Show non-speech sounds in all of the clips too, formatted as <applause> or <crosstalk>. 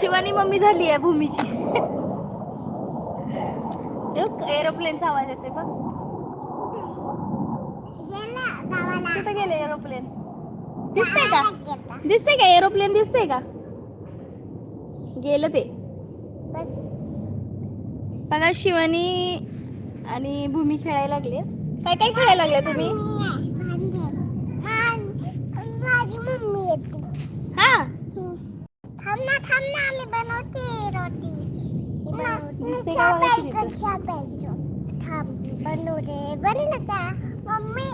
Shivani mummy झाली आहे भूमीची. एरोप्लेनचा आवाज येते बघ. गेला कुठे गेले एरोप्लेन दिसतंय का? दिसते का एरोप्लेन दिसतंय का? गेलं ते. बघा शिवानी आणि भूमी खेळायला लागले काय काय खेळायला लागले तुम्ही मम्मी आहे. भांडे. मा- माझी मम्मी येते हा थांब ना थांब ना आम्ही बनवते रोटी दिसते का थांब बनवू रे बनलं का मम्मी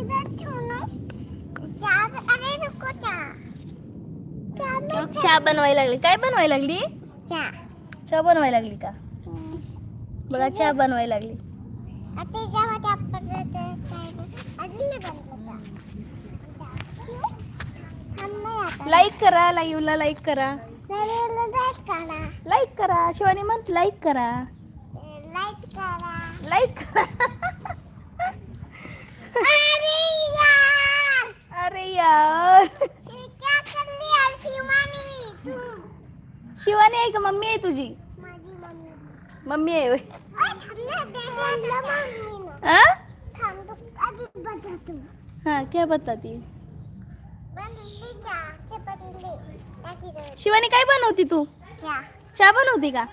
इधर ठेव ना चहा अरे नको चहा चहा मग नाही चहा बनवायला लागली काय बनवायला लागली चहा चहा बनवायला लागली का बघा चहा बनवायला लागली आता याच्यामध्ये आपण काय अजून नाही लाईक करा लाईव्हला लाईक करा. लाईक करा. शिवानी म्हणत लाईक करा. लाईक करा. लाईक करा अरे यार. शिवानी? आहे का? मम्मी आहे तुझी? मम्मी. आहे हाँ क्या बताती? शिवानी काय बनवती तू? चहा. बनवती का?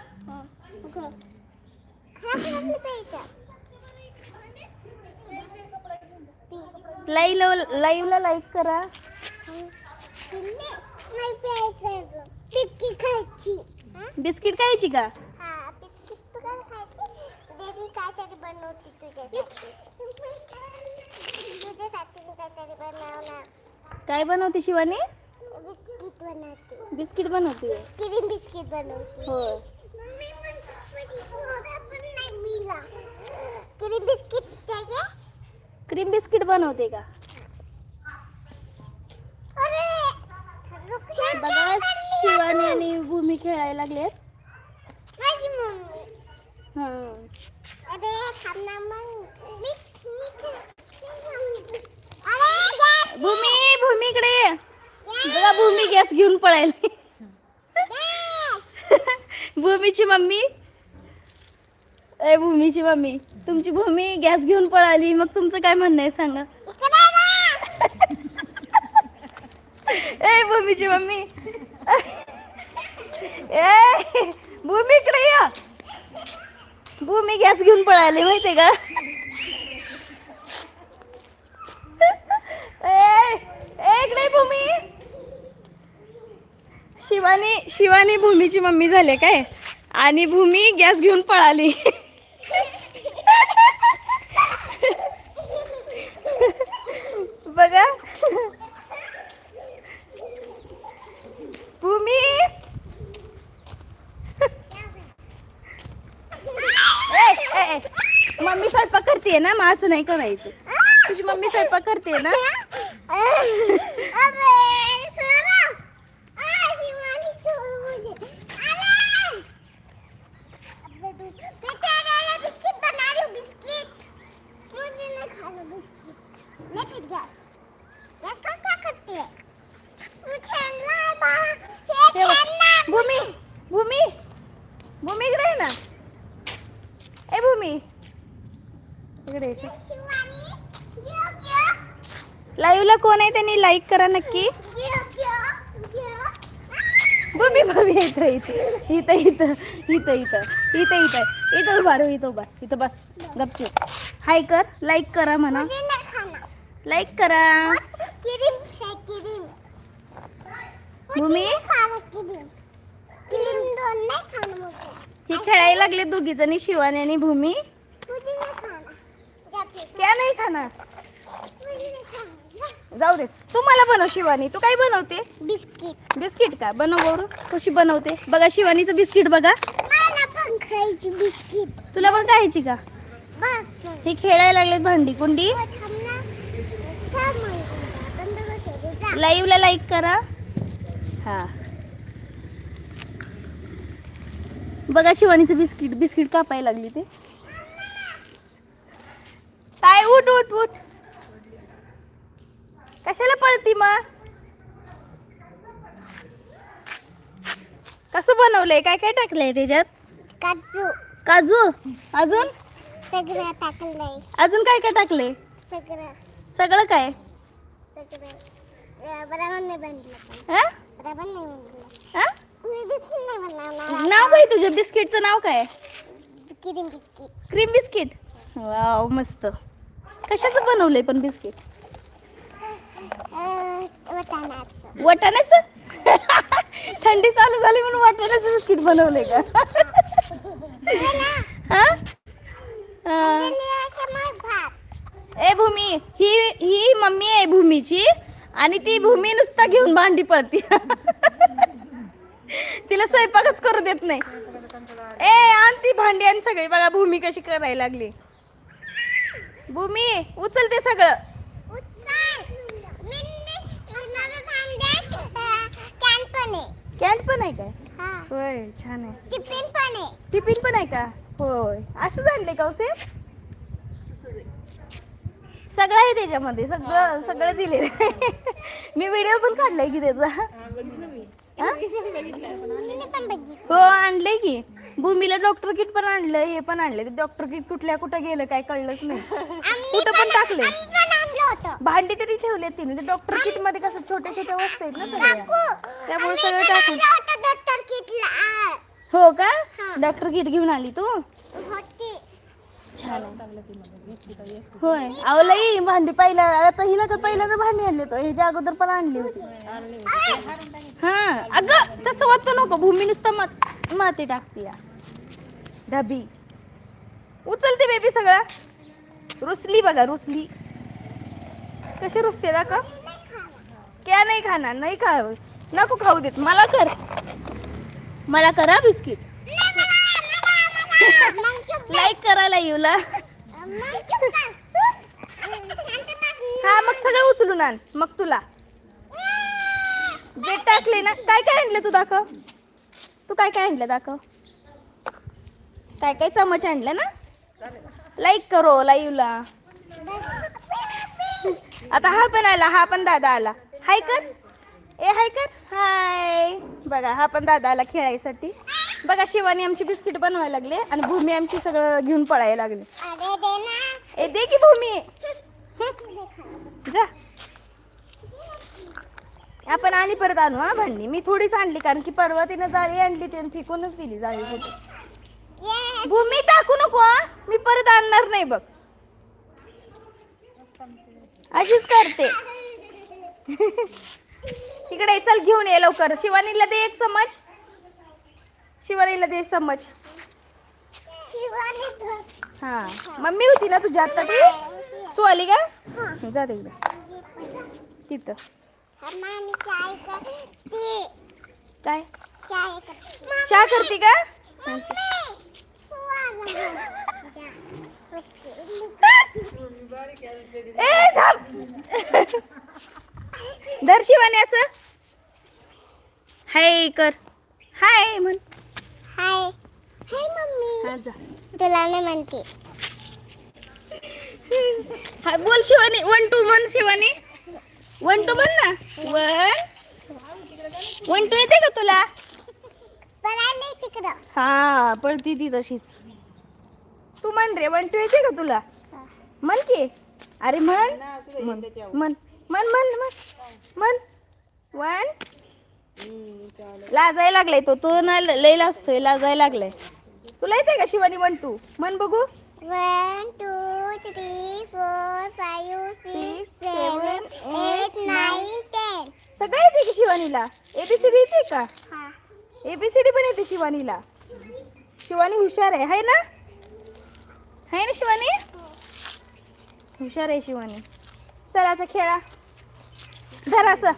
लाईव्ह लाईव्हला लाईक करा. बिस्किट खायची. बिस्किट खायची का? बनवती तुझ्यासाठी. <laughs> तुझ्यासाठी बनवणार. काय बनवते शिवानी? बिस्किट बनवते. बिस्किट बनवते क्रीम बिस्किट बनवते. हो क्रीम बिस्किट चाहिए क्रीम बिस्किट बनवते का? बघा शिवानी आणि भूमी खेळायला लागलेत. माझी मम्मी. हा. अरे थांब ना मग. मी मी भूमी भूमी इकडे ये. बघा भूमी गॅस घेऊन पळायली भूमीची मम्मी. ए भूमीची मम्मी तुमची भूमी गॅस घेऊन पळाली. मग तुमचं काय म्हणणं आहे सांगा. ए भूमीची मम्मी. ए भूमी इकडे या. भूमी गॅस घेऊन पळाली माहितीये का? ए ए, इकडे भूमी. शिवानी शिवानी भूमीची मम्मी झाले काय? आणि भूमी गॅस घेऊन पळाली. बघा. भूमी. मम्मी स्वयंपाक करते ना? मग असं नाही करायचं. तुझी मम्मी स्वयंपाक करते ना? out of here. त्यांनी लाईक करा नक्की. भूमी भूमी इथं इथं इथं इथं इथं इथं इथं इथं इथं उभा रो इथं उभा इथं बस गपचूप. हाय कर लाईक करा म्हणा. लाईक करा. है भूमी? ही खेळायला लागले दोघी जणी शिवानी आणि भूमी. त्या नाही खाणार जाऊ दे. तू मला बनव शिवानी. तू काय बनवते? बिस्किट. बिस्किट का? बनव बरं कशी बनवते? बघा शिवानीचं बिस्किट बघा. मला पण खायची बिस्किट. तुला पण खायची का? बस. ही खेळायला लागलेत भांडी. कुंडी. लाईव्हला लाईक करा. हा. बघा शिवानीचं बिस्किट. बिस्किट कापायला लागली ते. काय? उठ उठ उठ. कशाला पळती मग? कसं बनवलंय? काय काय टाकलंय त्याच्यात? काजू. काजू? अजून? सगळं टाकलंय. अजून काय काय टाकलंय? सगळं. सगळं काय? सगळं. बराबर नाही बिस्किट नाव काय तुझ्या बिस्किटचं नाव काय? बिस्किट. Cream biscuit? वाव मस्त. कशाचं बनवलंय पण बिस्किट? वाटाण्याचं. <laughs> थंडी चालू झाली म्हणून वाटाण्याचं बिस्किट बनवलंय का? हा? ए भूमी ही ही मम्मी आहे भूमीची आणि ती भूमी नुसता घेऊन भांडी पळती. <laughs> तिला स्वयंपाकच करू देत नाही. ए आण ती भांडी आणि सगळी. बघा भूमी कशी करायला लागली. भूमी उचल ते सगळं उचल मिंदी माझं भांड्यात अं, कॅन पण आहे कॅन्ट पण आहे काय हा. होय छान आहे. टिफिन पण आहे. टिफिन पण आहे का? होय. असं आणले का उसे सगळं आहे त्याच्यामध्ये. सगळं सगळं दिले <laughs> मी व्हिडिओ पण काढलाय की त्याचा. हा? मी. पण बघितलं. हो आणलंय की. भूमीला डॉक्टर किट पण आणलं हे पण आणलं ते डॉक्टर किट कुठल्या कुठं गेलं काय कळलंच नाही. कुठं पण टाकले आम्ही पण आणलं होतं. भांडी तरी ठेवले तिने. ते डॉक्टर किटमध्ये कसं छोट्या छोट्या वस्तू आहेत ना सगळ्या. त्यामुळे सगळं टाकून. किटला आ, हो का. डॉक्टर किट घेऊन आली तू? होती. छान. आहे. होय. अहो लई भांडी पहिला आता हिला तर पहिला तर भांडी आणली होतं. ह्याच्या अगोदर पण आणली होती. हा. अगं तसं वाटतं नको. भूमी नुसतं मात माती टाकते या. डबी उचलते बेबी सगळा. रुसली बघा रुसली. कशी रुसते दाखव. क्या नाही खाणार नाही खाव नको खाऊ देत मला कर. मला करा बिस्किट. लाईक करायला येऊला हा मग सगळं उचलून आण मग तुला. जे टाकले ना काय काय आणलं तू दाखव. तू काय काय आणलं दाखव. काय काय चमच आणलं ना? लाईक करो लाईव्हला आता हा पण आला हा पण दादा आला. हाय कर. ए हाय कर. हाय. बघा हा पण दादा आला खेळायसाठी. बघा शिवानी आमची बिस्किट बनवायला लागले आणि भूमी आमची सगळं घेऊन पळायला लागले. ए दे की भूमी. जा. आपण आणि परत आणू हा भांडी. मी थोडीच आणली कारण की परवा तिनं जाळी आणली ती आणि फेकूनच दिली जाळी. भूमी टाकू नको मी परत आणणार नाही बघ. अशीच करते. इकडे चल घेऊन ये लवकर. शिवानीला दे एक चमच शिवानीला दे एक चमच शिवानी हा. मम्मी होती ना तुझ्या आता ती? सू आली का? जा तिकडे तिथं. काय? करते चहा करते का? ए थांब. धर शिवानी असं. हाय कर. हाय म्हण. हाय. Hi mummy. जा. तुला नाही म्हणते. हा बोल शिवानी. वन टू म्हण शिवानी. वन टू म्हण ना. वन वन टू येते का तुला? पळाली तिकडं. हा पळती ती तशीच. तू म्हण रे वन टू येते का तुला? म्हण की. अरे म्हण. म्हण. म्हण. म्हण म्हण म्हण. म्हण. वन लाजायला लागलाय तो. तो ना लय लाजतोय लाजायला लागलाय. तुला येते का शिवानी वन टू म्हण बघू. One two three four five six seven eight nine ten सगळं येते की शिवानीला? एबीसीडी येते का? हा. एबीसीडी पण येते शिवानीला. शिवानी हुशार आहे हाय ना? हाय ना शिवानी? हुशार आहे शिवानी. चला आता खेळा. धर असं.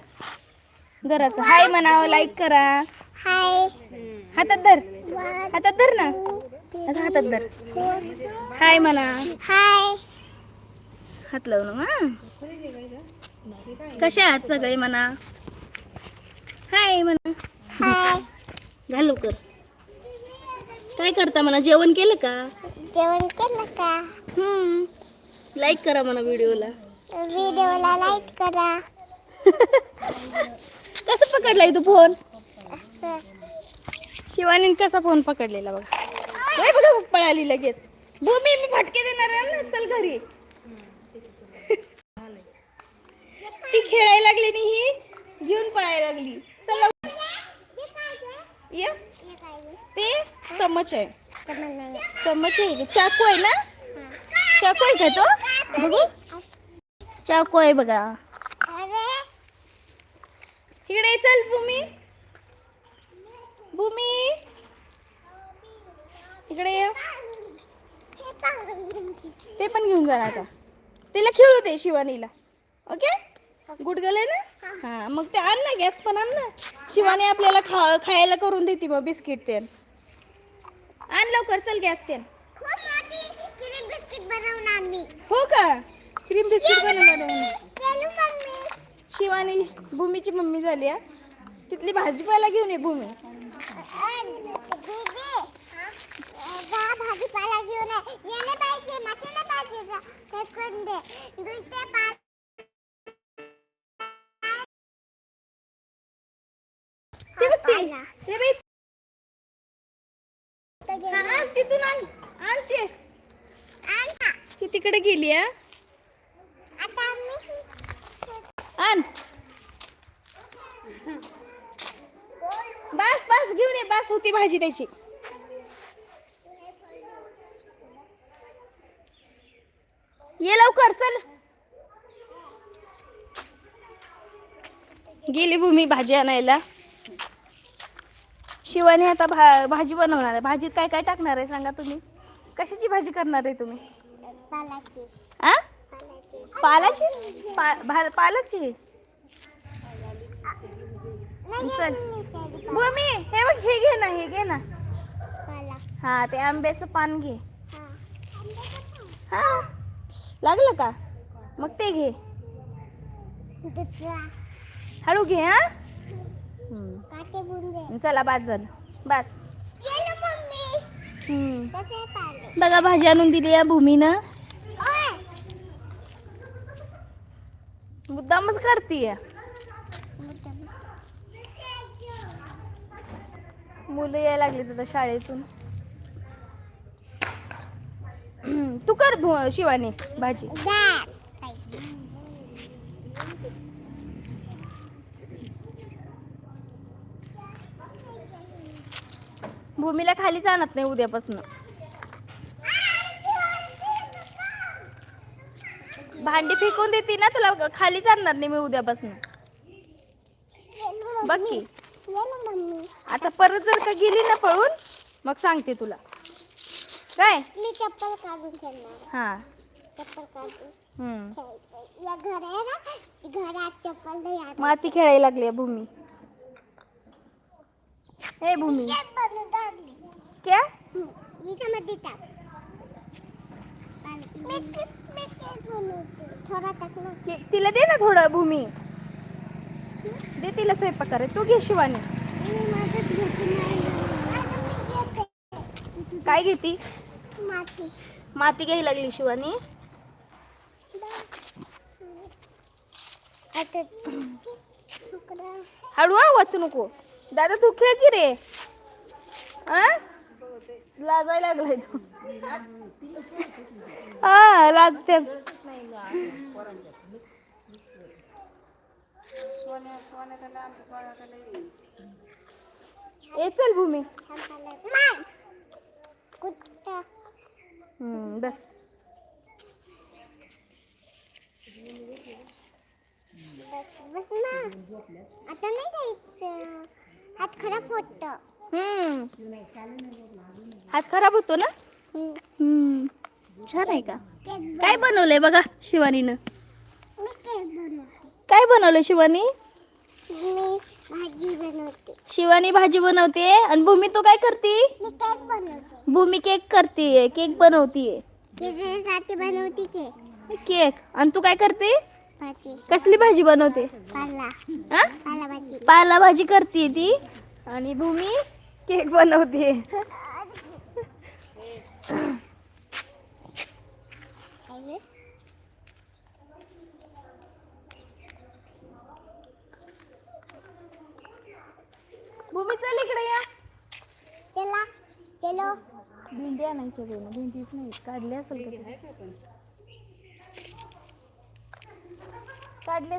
धर असं. हाय म्हणावं लाईक करा. हाय. हातात धर. हातात धर ना. असं हातात धर. हाय म्हणा. हाय. हात लावून हा. कसे आहात सगळे म्हणा? हाय म्हणा. हाय. घालू कर काय करता म्हणा जेवण केलं का? जेवण केलं का? हम्म. लाईक करा म्हणा व्हिडिओला. व्हिडिओला लाईक करा. <laughs> कसं पकडलाय तू फोन? असं. शिवानीने कसा फोन पकडलेला बघा. हे बघा पळाली लगेच. भूमी मी फटके देणार आहे ना चल घरी. <laughs> ती खेळायला लागली आणि ही घेऊन पळायला लागली. चल? ये? ते चम्मच आहे. चम्मच आहे चाकू आहे ना. चाकू आहे का तो? बघू. चाकू आहे बघा. इकडे चल भूमी. भूमी. इकडे? ते पण घेऊन जा आता. तिला खेळू दे शिवानीला. ओके? गुडगल आहे ना? हा. मग ते आण ना गॅस पण आण ना. शिवानी आपल्याला खा खायला करून देते मग बिस्किट ते आण लवकर चल गॅस ते हो का? क्रीम बिस्किट बनवणार शिवानी भूमीची मम्मी झाली हा. तिथली भाजीपाला घेऊन ये भूमी. भाजीपाला घेऊन तिथून आण. ते. तिकडे गेली हा? आण. बस बस घेऊन ये बस होती भाजी त्याची. ये लवकर चल. गेली भूमी भाजी आणायला. शिवानी आता भा भाजी बनवणार आहे. भाजीत काय काय टाकणार आहे सांगा तुम्ही? कशाची भाजी करणार आहे तुम्ही? पालाची. आ? पालाची. पा भा- पालकची चल. मी भूमी हे बघ हे घे ना हे घे ना. हा ते आंब्याचं पान घे. हा. लागलं का? मग ते घे. हळू घे हा. चला बाद. झालं बस. बघा भाजी आणून दिली या भूमीनं. मुद्दामच करतीय. मुलं यायला लागली तुझ्या शाळेतून. तू कर शिवानी भाजी गॅस भूमीला खालीच आणत नाही उद्यापासून. भांडी फेकून देते ना तुला खालीच आणणार नाही मी उद्यापासून. बघ की. आता परत जर का गेली ना पळून मग सांगते तुला. काय? मी चप्पल काढून खेळणार हा. चप्पल काढून या घर आहे ना घरात चप्पल नाही आणत. माती खेळायला लागली आहे भूमी. हे भूमी. क्या? याच्यामध्ये टाक. थोडा टाक ना. के- तिला दे ना थोडं भूमी. दे तिला स्वयंपाक करे. तू घे शिवानी. मी माझं घेते नाही. मी. काय घेती? माती. माती घ्यायला लागली शिवानी. आता तुकडा हळू वाचू नको. दादा तू खेळ की रे? आ? लाजायला लागलाय तू. हा लाजते. ए चल भूमी. बस. बस ना. आता नाही जायचं. हात खराब होत. हम्म. हात खराब होतो ना? हम्म. छान आहे का? काय बनवलंय बघा शिवानीनं? काय बनवलं शिवानी? भाजी बनवते. शिवानी भाजी बनवते. आणि भूमी तू काय करते? मी केक बनवते. भूमी केक करते केक बनवते केक. आणि तू काय करते? भाजी. कसली भाजी बनवते? पाला. हा? पाला भाजी. पाला भाजी करते ती. आणि भूमी केक बनवते. भूमी चल इकडे या. चलो भेंडी आणायची दोन भेंडीच नाही काढली असेल का पण काढली असेल का नाही काय म्हणते ते नव्हती त्याला दुसऱ्या दिवशी बघा त्यांना आणायची होती म्हणून आणली का काय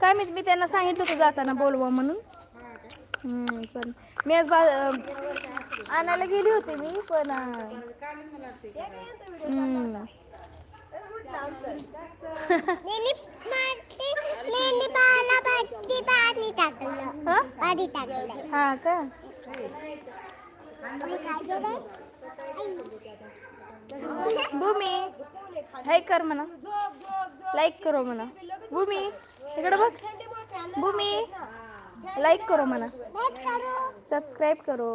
काय मी मी त्यांना सांगितलं होतं जाताना बोलवा म्हणून हा? हम्म, पण मी आज बा अं, आणायला गेली होते मी पण अं. हम्म. टाकलं हा पाणी टाकलं हा का काय केलं? भूमी लाईक कर म्हणा. लाईक करो म्हणा. भूमी इकडे बघ. भूमी लाईक करो म्हणा. सबस्क्राईब करो.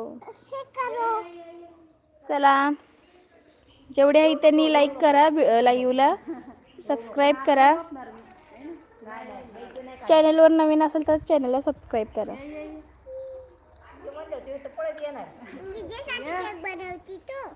चला. जेवढे आहे त्यांनी लाईक करा लाईव्हला सबस्क्राईब करा. चॅनलवर नवीन असेल तर चॅनलला सबस्क्राईब करा. बनवती तू.